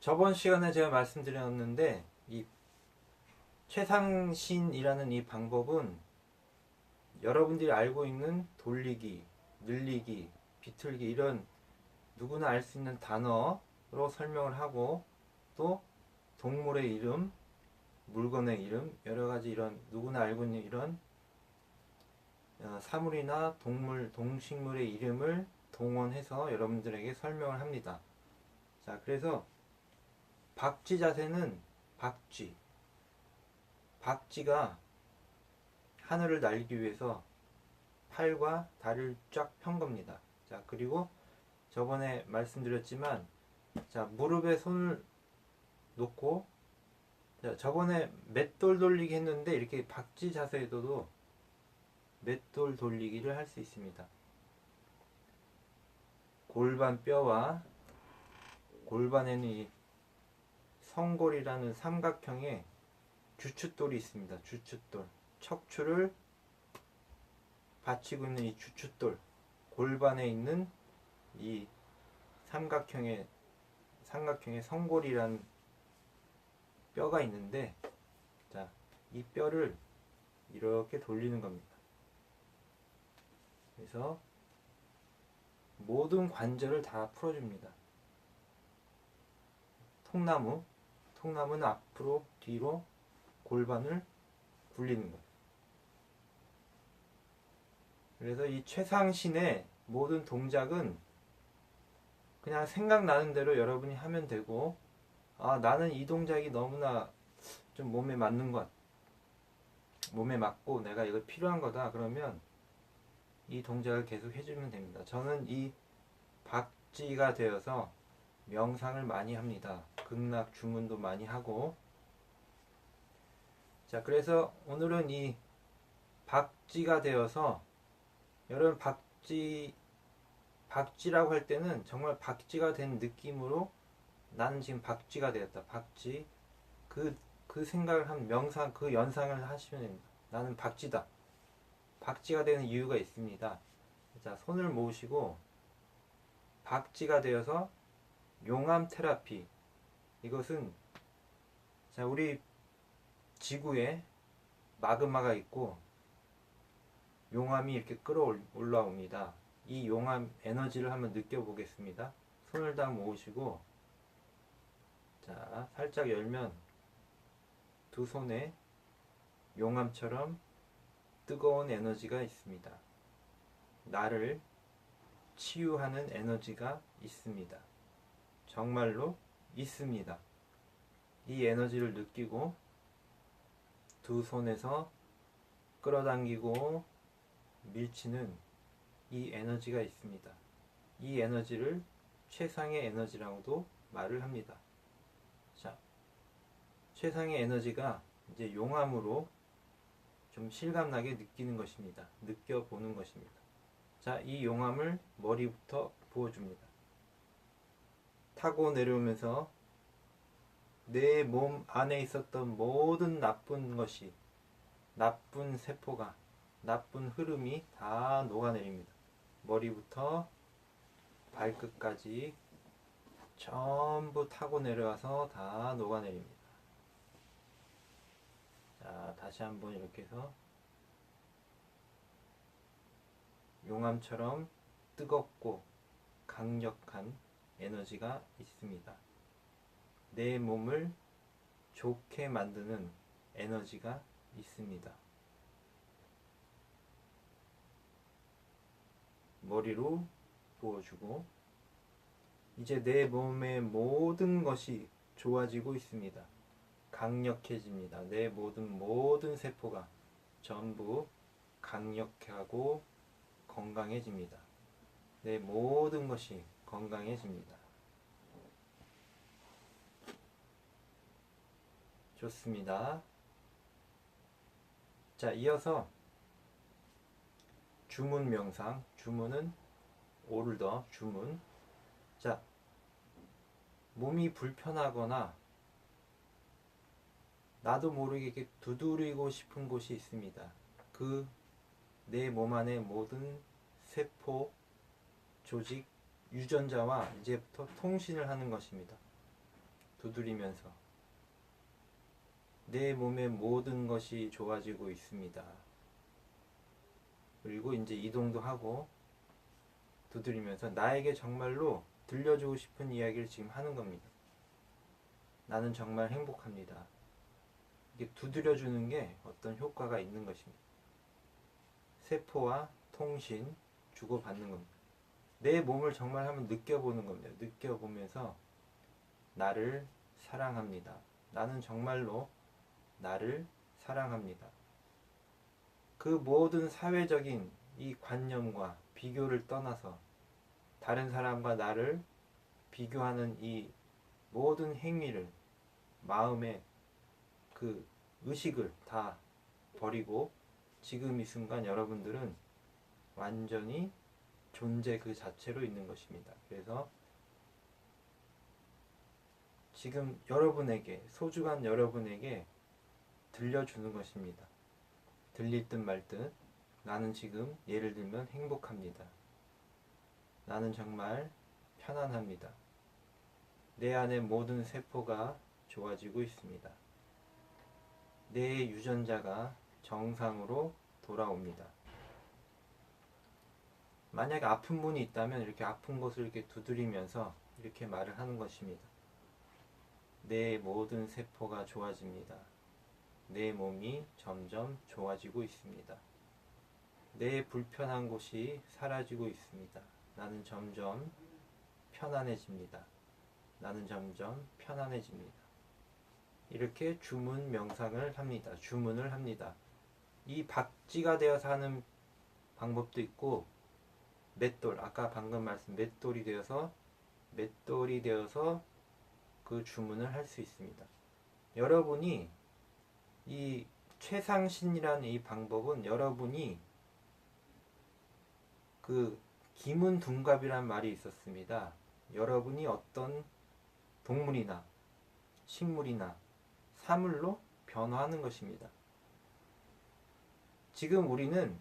저번 시간에 제가 말씀드렸는데 이 최상신이라는 이 방법은 여러분들이 알고 있는 돌리기, 늘리기, 비틀기 이런 누구나 알 수 있는 단어로 설명을 하고 또 동물의 이름, 물건의 이름, 여러 가지 이런 누구나 알고 있는 이런 어, 사물이나 동물, 동식물의 이름을 동원해서 여러분들에게 설명을 합니다. 자, 그래서 박쥐 자세는 박쥐. 박쥐가 하늘을 날기 위해서 팔과 다리를 쫙 편 겁니다. 자, 그리고 저번에 말씀드렸지만, 자, 무릎에 손을 놓고, 자, 저번에 맷돌 돌리기 했는데, 이렇게 박쥐 자세에도 맷돌 돌리기를 할 수 있습니다. 골반 뼈와 골반에는 이 성골이라는 삼각형의 주춧돌이 있습니다. 주춧돌. 척추를 받치고 있는 이 주춧돌. 골반에 있는 이 삼각형의 삼각형의 성골이라는 뼈가 있는데 자, 이 뼈를 이렇게 돌리는 겁니다. 그래서 모든 관절을 다 풀어줍니다. 통나무, 통나무는 앞으로 뒤로 골반을 굴리는 거예요. 그래서 이 최상신의 모든 동작은 그냥 생각나는 대로 여러분이 하면 되고, 아, 나는 이 동작이 너무나 좀 몸에 맞는 것, 몸에 맞고 내가 이거 필요한 거다. 그러면 이 동작을 계속 해주면 됩니다. 저는 이 박쥐가 되어서 명상을 많이 합니다. 극락 주문도 많이 하고. 자, 그래서 오늘은 이 박쥐가 되어서 여러분 박쥐 박쥐라고 할 때는 정말 박쥐가 된 느낌으로 나는 지금 박쥐가 되었다. 박쥐 그, 그 생각을 한 명상 그 연상을 하시면 됩니다. 나는 박쥐다. 박쥐가 되는 이유가 있습니다. 자, 손을 모으시고 박쥐가 되어서 용암 테라피. 이것은 자, 우리 지구에 마그마가 있고 용암이 이렇게 끌어올라옵니다. 이 용암 에너지를 한번 느껴보겠습니다. 손을 다 모으시고 자, 살짝 열면 두 손에 용암처럼 뜨거운 에너지가 있습니다. 나를 치유하는 에너지가 있습니다. 정말로 있습니다. 이 에너지를 느끼고 두 손에서 끌어당기고 밀치는 이 에너지가 있습니다. 이 에너지를 최상의 에너지라고도 말을 합니다. 자, 최상의 에너지가 이제 용암으로 좀 실감나게 느끼는 것입니다. 느껴보는 것입니다. 자, 이 용암을 머리부터 부어줍니다. 타고 내려오면서 내 몸 안에 있었던 모든 나쁜 것이, 나쁜 세포가, 나쁜 흐름이 다 녹아내립니다. 머리부터 발끝까지 전부 타고 내려와서 다 녹아내립니다. 자, 다시 한번 이렇게 해서 용암처럼 뜨겁고 강력한 에너지가 있습니다. 내 몸을 좋게 만드는 에너지가 있습니다. 머리로 부어주고 이제 내 몸의 모든 것이 좋아지고 있습니다. 강력해집니다. 내 모든 모든 세포가 전부 강력하고 건강해집니다. 내 모든 것이 건강해집니다. 좋습니다. 자, 이어서 주문 명상. 주문은 올더 주문. 자, 몸이 불편하거나 나도 모르게 두드리고 싶은 곳이 있습니다. 그 내 몸 안의 모든 세포, 조직, 유전자와 이제부터 통신을 하는 것입니다. 두드리면서 내 몸의 모든 것이 좋아지고 있습니다. 그리고 이제 이동도 하고 두드리면서 나에게 정말로 들려주고 싶은 이야기를 지금 하는 겁니다. 나는 정말 행복합니다. 이게 두드려주는 게 어떤 효과가 있는 것입니다. 세포와 통신, 주고받는 겁니다. 내 몸을 정말 한번 느껴보는 겁니다. 느껴보면서 나를 사랑합니다. 나는 정말로 나를 사랑합니다. 그 모든 사회적인 이 관념과 비교를 떠나서 다른 사람과 나를 비교하는 이 모든 행위를 마음의 그 의식을 다 버리고 지금 이 순간 여러분들은 완전히 존재 그 자체로 있는 것입니다. 그래서 지금 여러분에게 소중한 여러분에게 들려주는 것입니다. 들릴 듯말듯 나는 지금 예를 들면 행복합니다. 나는 정말 편안합니다. 내 안의 모든 세포가 좋아지고 있습니다. 내 유전자가 정상으로 돌아옵니다. 만약에 아픈 분이 있다면 이렇게 아픈 곳을 이렇게 두드리면서 이렇게 말을 하는 것입니다. 내 모든 세포가 좋아집니다. 내 몸이 점점 좋아지고 있습니다. 내 불편한 곳이 사라지고 있습니다. 나는 점점 편안해집니다. 나는 점점 편안해집니다. 이렇게 주문 명상을 합니다. 주문을 합니다. 이 박쥐가 되어서 하는 방법도 있고 맷돌 아까 방금 말씀 맷돌이 되어서 맷돌이 되어서 그 주문을 할 수 있습니다. 여러분이 이 최상신이라는 이 방법은 여러분이 그 기문 둔갑이란 말이 있었습니다. 여러분이 어떤 동물이나 식물이나 사물로 변화하는 것입니다. 지금 우리는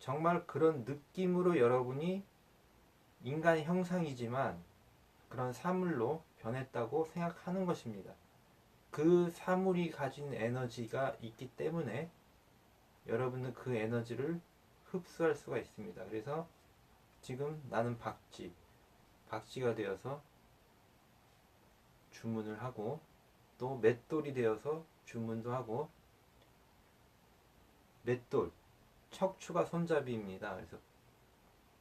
정말 그런 느낌으로 여러분이 인간의 형상이지만 그런 사물로 변했다고 생각하는 것입니다. 그 사물이 가진 에너지가 있기 때문에 여러분은 그 에너지를 흡수할 수가 있습니다. 그래서 지금 나는 박쥐, 박쥐가 되어서 주문을 하고 또 맷돌이 되어서 주문도 하고 맷돌, 척추가 손잡이입니다. 그래서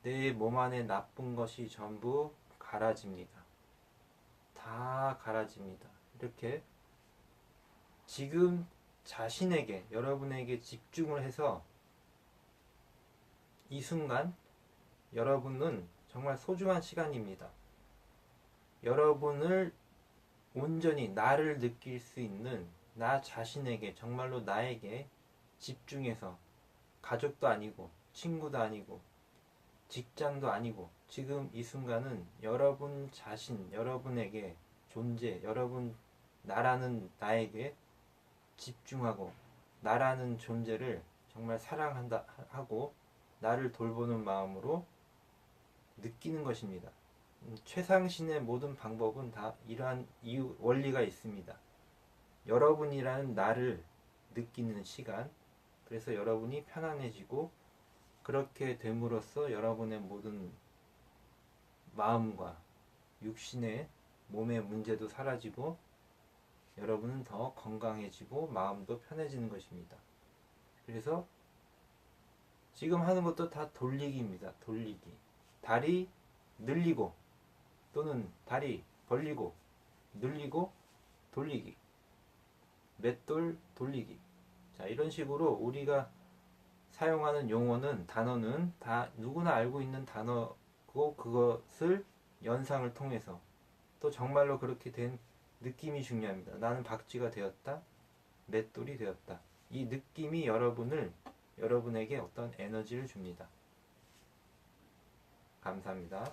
내 몸 안에 나쁜 것이 전부 갈아집니다. 다 갈아집니다. 이렇게 지금 자신에게, 여러분에게 집중을 해서 이 순간 여러분은 정말 소중한 시간입니다. 여러분을 온전히 나를 느낄 수 있는 나 자신에게, 정말로 나에게 집중해서 가족도 아니고, 친구도 아니고, 직장도 아니고, 지금 이 순간은 여러분 자신, 여러분에게 존재, 여러분 나라는 나에게 집중하고, 나라는 존재를 정말 사랑한다 하고, 나를 돌보는 마음으로 느끼는 것입니다. 음, 최상신의 모든 방법은 다 이러한 이유, 원리가 있습니다. 여러분이라는 나를 느끼는 시간, 그래서 여러분이 편안해지고, 그렇게 됨으로써 여러분의 모든 마음과 육신의 몸의 문제도 사라지고, 여러분은 더 건강해지고, 마음도 편해지는 것입니다. 그래서 지금 하는 것도 다 돌리기입니다. 돌리기. 다리 늘리고 또는 다리 벌리고 늘리고 돌리기. 맷돌 돌리기. 자, 이런 식으로 우리가 사용하는 용어는 단어는 다 누구나 알고 있는 단어고 그것을 연상을 통해서 또 정말로 그렇게 된 느낌이 중요합니다. 나는 박쥐가 되었다. 맷돌이 되었다. 이 느낌이 여러분을 여러분에게 어떤 에너지를 줍니다. 감사합니다.